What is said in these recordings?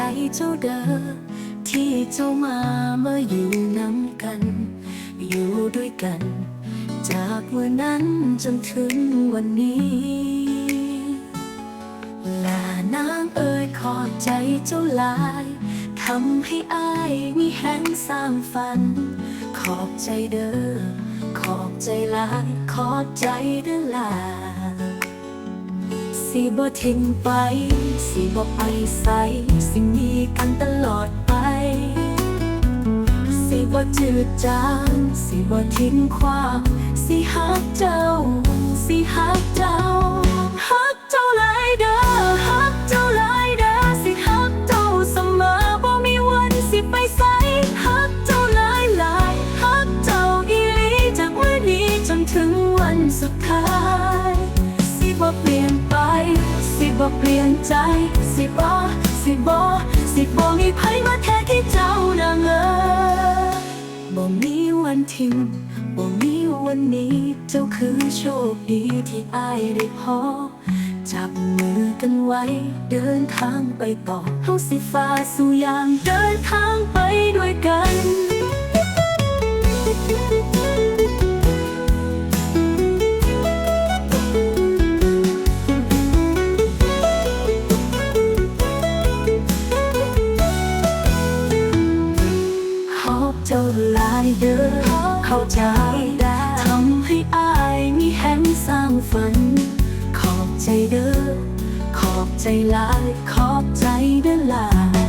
ใจเจ้าเด้อที่เจ้ามาเมื่ออยู่น้ำกัน อยู่ด้วยกัน จากวันนั้นจนถึงวันนี้ลานางเอ่ยขอบใจเจ้าลายทำให้อายมีแห่งสร้างฝัน ขอบใจเด้อขอบใจลายขอบใจเด้อลา สิบ่ทิ้งไป สิบ่ไปใส่สิมีกันตลอดไป สิบ่จืดจาง สิบ่ทิ้งความ สิฮักเจ้า เปลี่ยนใจ สิบ่สิบ่สิบ่มีไผมาแทนที่เจ้านางเออบ่มีวันทิ้งบ่มีวันนี้เจ้าคือโชคดีที่อายได้พอ จับมือกันไว้ เดินทางไปต่อเฮาสิฟ้าสู่ยามเดินทางไปด้วยกันข อบเจ้าหลายเด้อเข้าใจทำให้อายมีแห่งสร้างฝัน ขอบใจเด้อขอบใจหลายขอบใจเด้อหลาย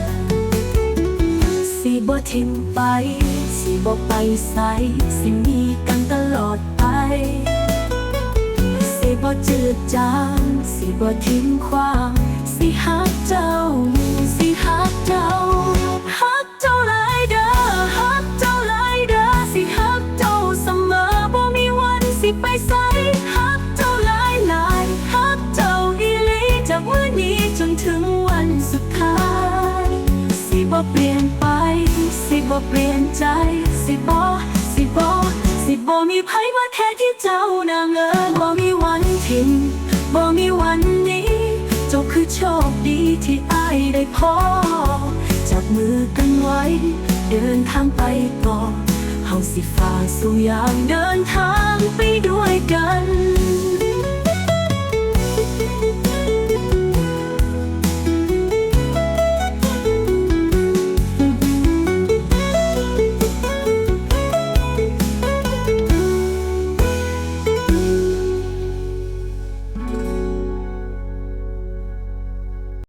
สิบ่ทิ้งไป สิบ่ไปใสสิมีกันตลอดไป สิบ่จืดจางสิบ่ทิ้งความ บ่เปลี่ยนไป สิบ่เปลี่ยนใจ สิบ่สิบ่สิบ่มีไผมาแทนที่เจ้านางเอ๋ยบ่มีวันทิ้งบ่มีวันนี้ เจ้าคือโชคดีที่อายได้พอ จับมือกันไว้ เดินทางไปต่อเฮาสิฝ่าสู่ยามเดินทางไปด้วยกัน